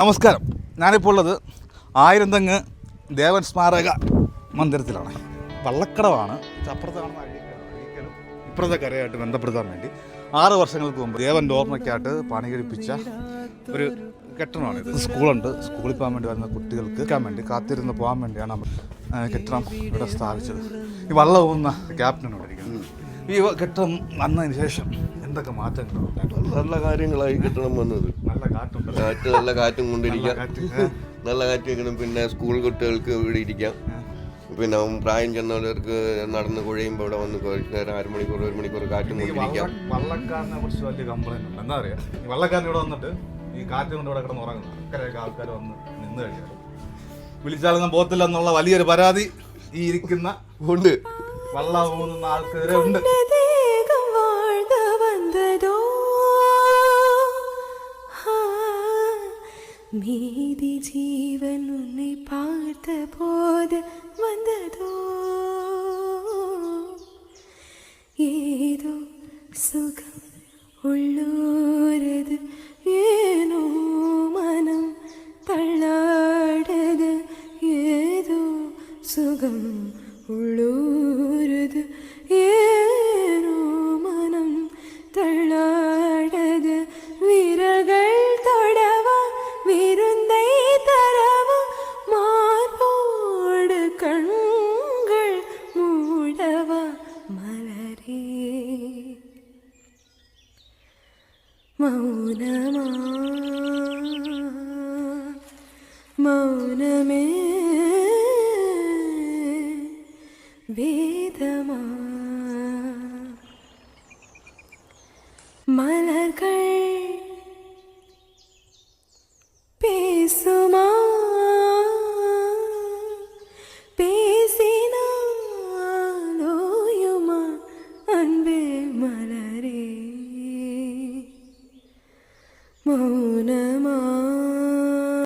നമസ്കാരം. ഞാനിപ്പോൾ ഉള്ളത് ആയിരന്തങ്ങ് ദേവൻ സ്മാരക മന്ദിരത്തിലാണ്. വള്ളക്കടവാണ് അപ്പുറത്താണ് ഇപ്പുറത്തെ കരയായിട്ട് ബന്ധപ്പെടുത്താൻ വേണ്ടി ആറ് വർഷങ്ങൾക്ക് മുമ്പ് ദേവന്റെ ഓർമ്മയ്ക്കായിട്ട് പണികഴിപ്പിച്ച ഒരു കെട്ടിടമാണ് ഇത് സ്കൂളുണ്ട്. സ്കൂളിൽ പോകാൻ വേണ്ടി വരുന്ന കുട്ടികൾക്ക് കേൾക്കാൻ വേണ്ടി കാത്തിരുന്ന് പോകാൻ വേണ്ടിയാണ് നമ്മൾ കെട്ടിടം ഇവിടെ സ്ഥാപിച്ചത്. ഈ വള്ളം പോകുന്ന ക്യാപ്റ്റൻ ഇവിടെ ഇരിക്കുന്നത് ഈ കെട്ടിടം വന്നതിന് ശേഷം എന്തൊക്കെ മാറ്റങ്ങളോ? നല്ല കാര്യങ്ങളായി കിട്ടണം വന്നത്. നല്ല കാറ്റുണ്ട് കാറ്റ് നല്ല കാറ്റും കൊണ്ടിരിക്കാം. നല്ല കാറ്റ് വെക്കണം. പിന്നെ സ്കൂൾ കുട്ടികൾക്ക് ഇവിടെ ഇരിക്കാം. പിന്നെ പ്രായം ചെന്നവർക്ക് നടന്ന് കുഴയുമ്പോൾ ഇവിടെ വന്ന് കുറച്ച് നേരം അരമണിക്കൂർ ഒരു മണിക്കൂർ കാറ്റും കൊണ്ടിരിക്കാം. വള്ള- വള്ളക്കാരനെ കുറിച്ച് വലിയ കംപ്ലൈന്റ് ഉണ്ട്. എന്താ പറയാ ഈ വള്ളക്കാരൻ ഇവിടെ വന്നിട്ട് ഈ കാറ്റ് കൊണ്ട് ഇവിടെ കിടന്ന് ഉറങ്ങുന്നു. അക്കരയൊക്കെ ആൾക്കാർ വന്ന് നിന്ന് കഴിഞ്ഞു വിളിച്ചാലൊന്നും പോത്തില്ല എന്നുള്ള വലിയൊരു പരാതി ഈ ഇരിക്കുന്ന ഉണ്ട്. വള്ള പോകുന്ന ആൾക്കാരെ ഉണ്ട്. மீதி ஜீவன் உன்னை பார்த்த போது வந்ததோ ஏதோ சுகம் உள்ளூரது ஏனோ மனம் தள்ளாடது ஏதோ சுகம் உள்ளூரது മൗനമാ. മൗനമേ. വേദമാ. മലകൾ പേസോ മൗനമാ